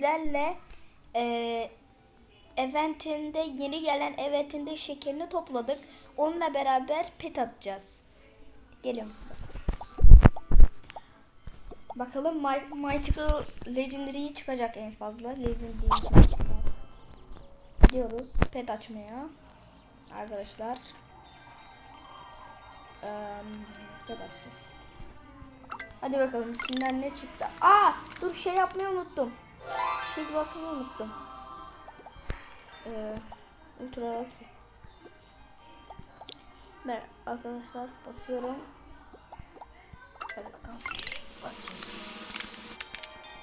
sizlerle e, eventinde yeni gelen eventinde şekerini topladık. Onunla beraber pet atacağız. Gelin. Bakalım My- Mythical Legendary çıkacak en fazla. Legendary çıkacak. Gidiyoruz pet açmaya. Arkadaşlar. Atacağız. Hadi bakalım içinden ne çıktı. Aa dur şey yapmayı unuttum. Şey basmayı unuttum. Ee, ultra Rocky. Ben arkadaşlar basıyorum. Hadi bakalım. Basıyorum.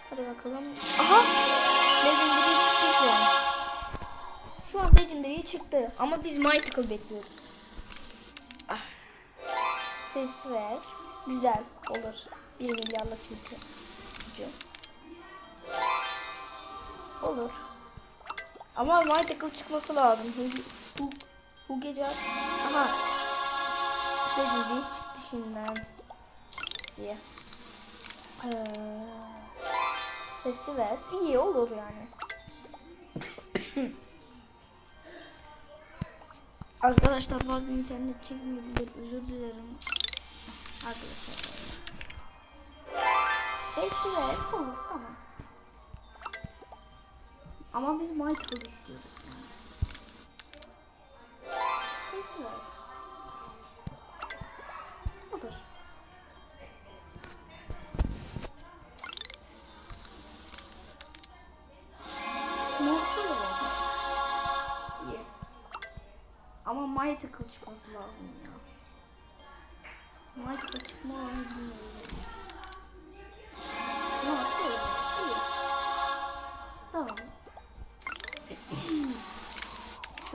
Hadi bakalım. Aha! Legendary çıktı şu an. Şu an Legendary çıktı. Ama biz Mythical bekliyoruz. Ah. Ses ver. Güzel olur. 1 milyarlık çünkü. Gücü. Olur. Ama Mythical çıkması lazım. Hu, hu gece. Aha. Legendary çıktı şimdiden. Diye. Ee, sesli ver. İyi olur yani. Arkadaşlar bazen internet çekmeyebilir. Özür dilerim. Arkadaşlar. Sesli. Olur tamam. Ama biz Michael istiyoruz yani. Ver. Olur. İyi. Ama Mythical çıkması lazım ya. Mythical çıkma oranı bilmiyorum.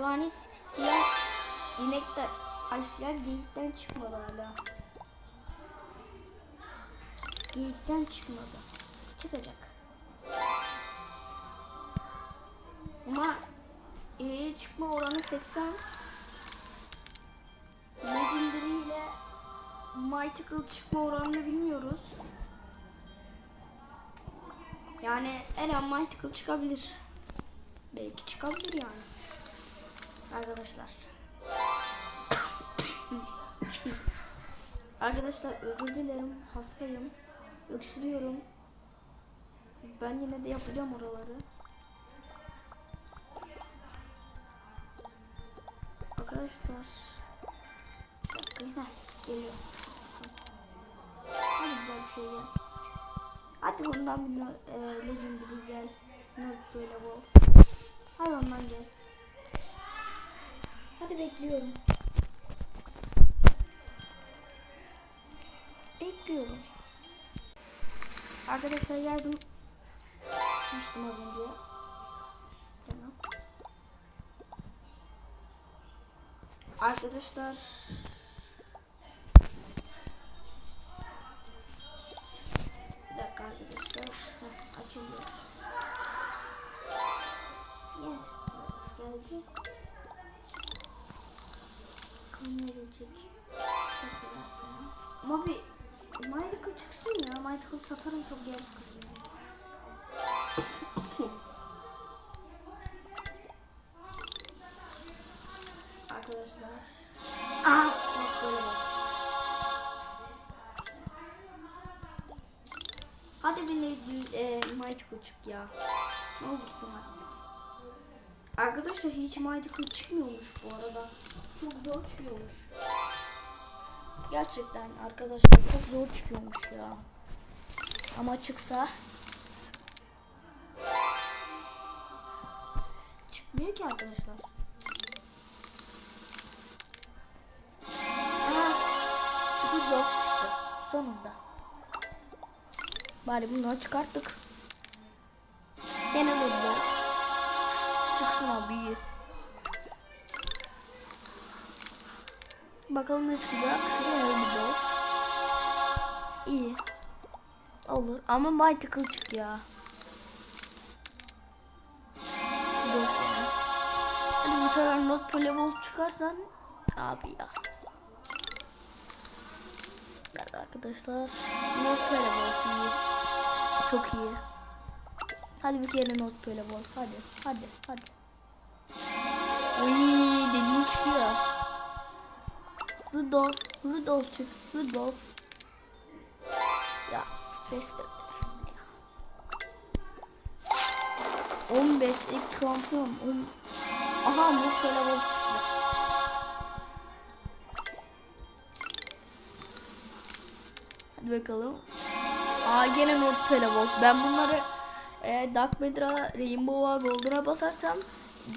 Hiç siyah inekten, ay siyah geyikten çıkmadı hala. Geyikten çıkmadı. Çıkacak. Ama e, çıkma oranı 80. Legendary ile Mythical çıkma oranını bilmiyoruz. Yani en az Mythical çıkabilir. Belki çıkabilir yani. Arkadaşlar. Arkadaşlar özür dilerim. Hastayım. Öksürüyorum. Ben yine de yapacağım oraları. Arkadaşlar. Yine geliyor. Hadi güzel bir şey gel. Hadi bundan bir e, legendary gel. Ne böyle bu. Hadi ondan gel. Hadi bekliyorum. Bekliyorum. Arkadaşlar geldim. Düştüm az önce. Tamam. Arkadaşlar Bir dakika arkadaşlar. Heh, açılıyor. Gel. Geldi. Ama bir Michael çıksın ya. Michael satarım çok gel kızım. Arkadaşlar. Hadi bir, bir e, Michael çık ya. Ne olursun hadi. Arkadaşlar hiç Michael çıkmıyormuş bu arada. Çok zor çıkıyormuş. Gerçekten arkadaşlar çok zor çıkıyormuş ya. Ama çıksa çıkmıyor ki arkadaşlar. Bu. Sonunda. Bari bunu çıkarttık. Gene zor. Çıksın abi Bakalım ne çıkacak. İyi. Olur ama Mythical çık ya. Hadi bu sefer not playable çıkarsan abi ya. Evet arkadaşlar. Not playable iyi. Çok iyi. Hadi bir kere not böyle bol. Hadi. Hadi. Hadi. Rudolf. Rudolf çık. Rudolf. Ya. Festival. 15 ilk şampiyon. On... Aha bu bol çıktı. Hadi bakalım. Aa gene North Pelavolt. Ben bunları e, Dark Matter'a, Rainbow'a, Golden'a basarsam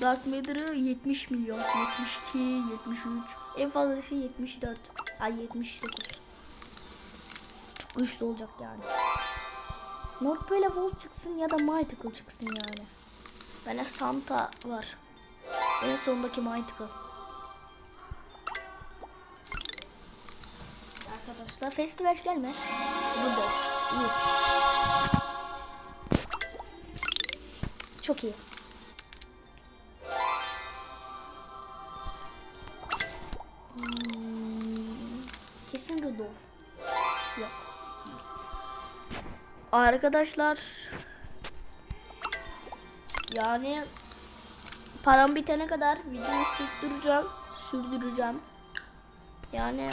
Dark Matter'ı 70 milyon, 72, 73, en fazlası 74. Ay 79. Çok güçlü olacak yani. North Pelavolt çıksın ya da Mythical çıksın yani. Bende Santa var. En sondaki Mythical. Arkadaşlar festival gelme. Bu da iyi. Çok iyi. Arkadaşlar yani param bitene kadar videoyu sürdüreceğim. Sürdüreceğim. Yani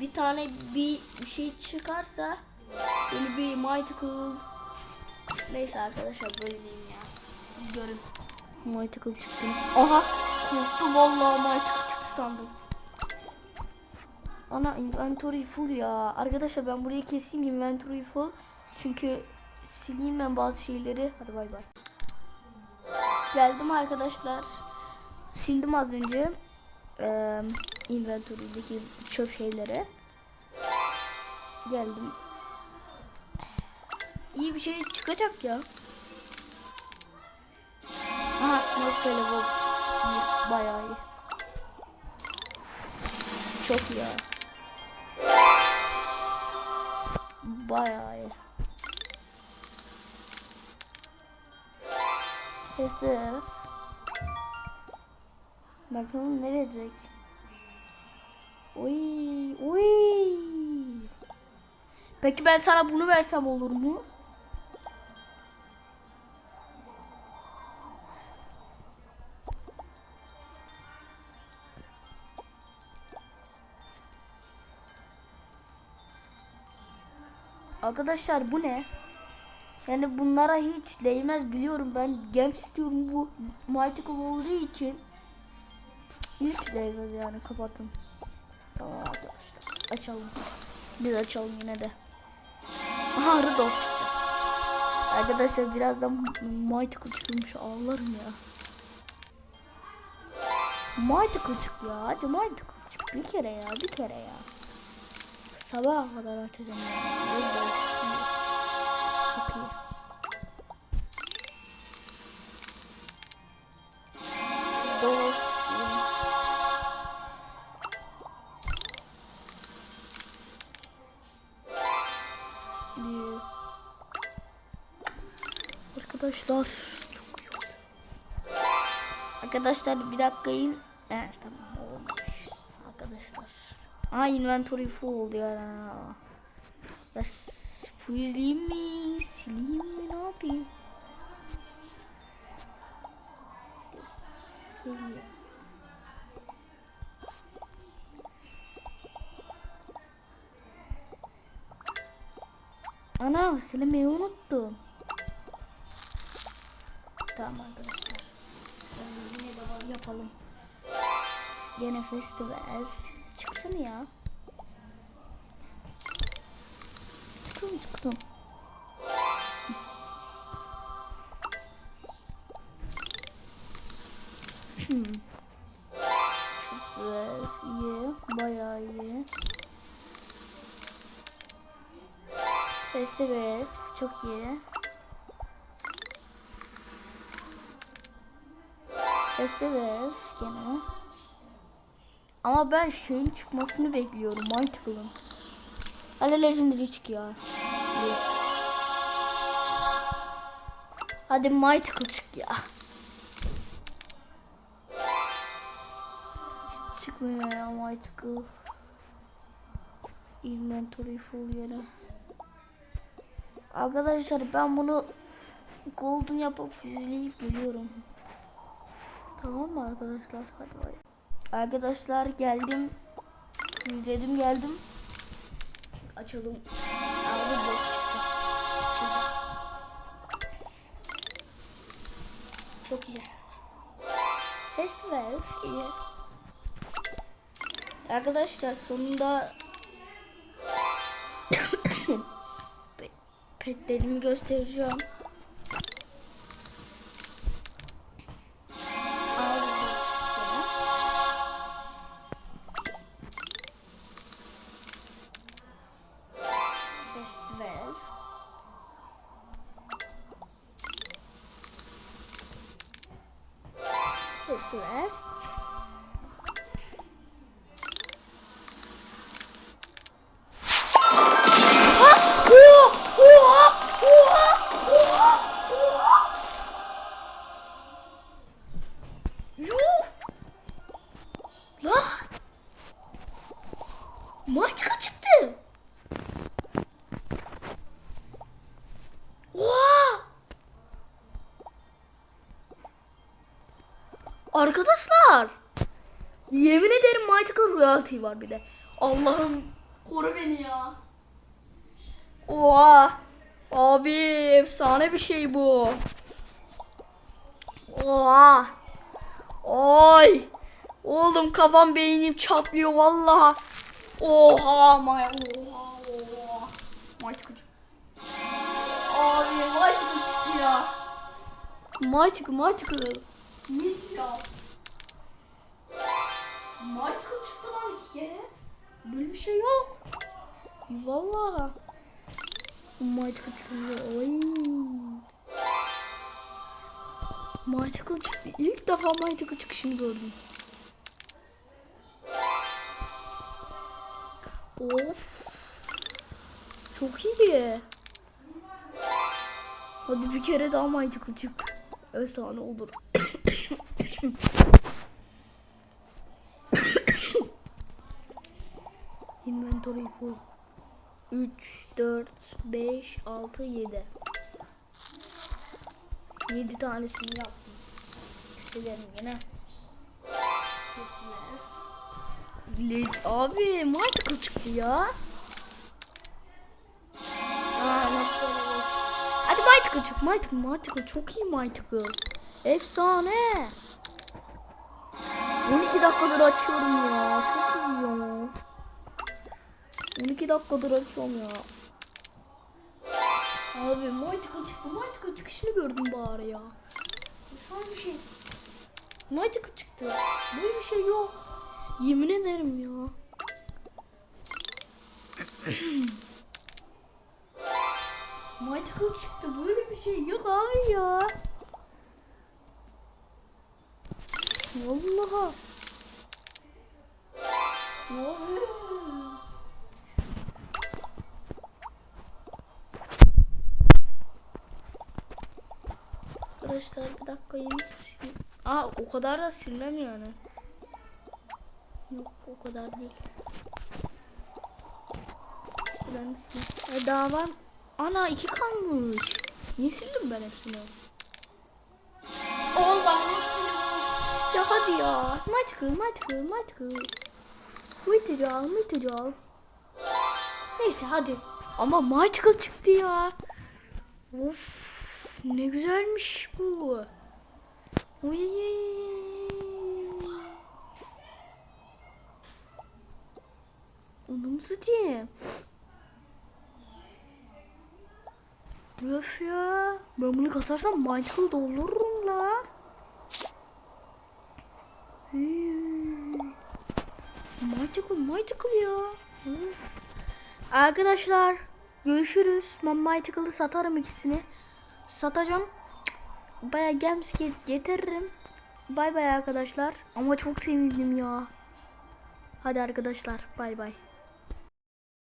bir tane bir şey çıkarsa böyle bir Mythical neyse arkadaşlar böyle diyeyim ya. Siz görün. Mythical çıktı. Aha korktum vallahi Mythical çıktı sandım. Ana inventory full ya. Arkadaşlar ben burayı keseyim inventory full. Çünkü sileyim ben bazı şeyleri. Hadi bay bay. Geldim arkadaşlar. Sildim az önce. Ee, inventory'deki çöp şeyleri. Geldim. İyi bir şey çıkacak ya. Aha, Pole Wolf. İyi, Bayağı iyi. Çok iyi. ya. Bayağı iyi. Sesi. Bakalım ne verecek? Oy, oy. Peki ben sana bunu versem olur mu? Arkadaşlar bu ne? Yani bunlara hiç değmez biliyorum ben gem istiyorum bu multiple olduğu için hiç değmez yani kapatın. Tamam arkadaşlar açalım. Biz açalım yine de. Aha Rudolph çıktı. Arkadaşlar birazdan multiple çıkmış ağlarım ya. Multiple çık ya hadi multiple çık bir kere ya bir kere ya. Sabaha kadar açacağım ya. Arkadaşlar çok iyi oldu. Arkadaşlar bir dakikayın. Evet tamam olmuş. Arkadaşlar. Aa inventory full oldu ya. Ben Freezleyeyim mi? Sileyim mi? Ne yapayım? Sileyim. Ana silemeyi unuttum. Tamam arkadaşlar. Ee, Yine de yapalım. Gene festival. Çıksın ya. Çıksın çıksın. Ben şeyin çıkmasını bekliyorum, Multicle'ın. Hadi Legendary çıkıyor. Hadi Mythical çık ya. Çıkmıyor ya Mythical. Inventory full yere. Arkadaşlar ben bunu golden yapıp füzeleyip geliyorum. Tamam mı arkadaşlar? Hadi bay. Arkadaşlar geldim. Füzeledim geldim. Açalım. Abi bok çıktı. Çok iyi. Festival iyi. Arkadaşlar sonunda Pe- petlerimi göstereceğim. Yemin ederim Mythical Royalty var bir de. Allah'ım koru beni ya. Oha! Abi efsane bir şey bu. Oha! Oy! Oğlum kafam beynim çatlıyor vallahi. Oha may oha oha. Mythical. Abi Mythical ya. Mythical Mythical. Mythical. Mythical çıktı lan iki kere. Böyle bir şey yok. Vallahi. Mythical çıktı. Oy. Mythical çıktı. İlk defa Mythical çıkışını gördüm. Of. Çok iyi. Hadi bir kere daha Mythical çık. Efsane olur. Inventory full. 3, 4, 5, 6, 7. 7 tanesini yaptım. Silerim yine. Led abi Michael çıktı ya. Hadi Michael çık. Michael, Michael çok iyi Michael. Efsane. 12 dakikadır açıyorum ya. Çok iyi ya. 12 dakikadır açıyorum ya. Abi Michael çıktı. Michael çıkışını gördüm bari ya. Efsane bir şey. Michael çıktı. Böyle bir şey yok. Yemin ederim ya. Michael çıktı. Böyle bir şey yok abi ya. Vallahi. Vallahi. Arkadaşlar bir dakika yeni. Aa o kadar da silmem yani. Yok o kadar değil. Ben sileyim. E, daha var. Ana iki kalmış. Niye sildim ben hepsini? Allah. Ya hadi ya. Mightical, Mightical, Mightical. Mightical, Mightical. Neyse hadi. Ama Mightical çıktı ya. Of. Ne güzelmiş bu. Oy. Onu mu satayım? Öf ya. Ben bunu kasarsam Michael doldururum la. Michael, Michael ya. Öf. Arkadaşlar görüşürüz. Ben Michael'ı satarım ikisini. Satacağım. Baya gems get- getiririm. Bay bay arkadaşlar. Ama çok sevindim ya. Hadi arkadaşlar bay bay.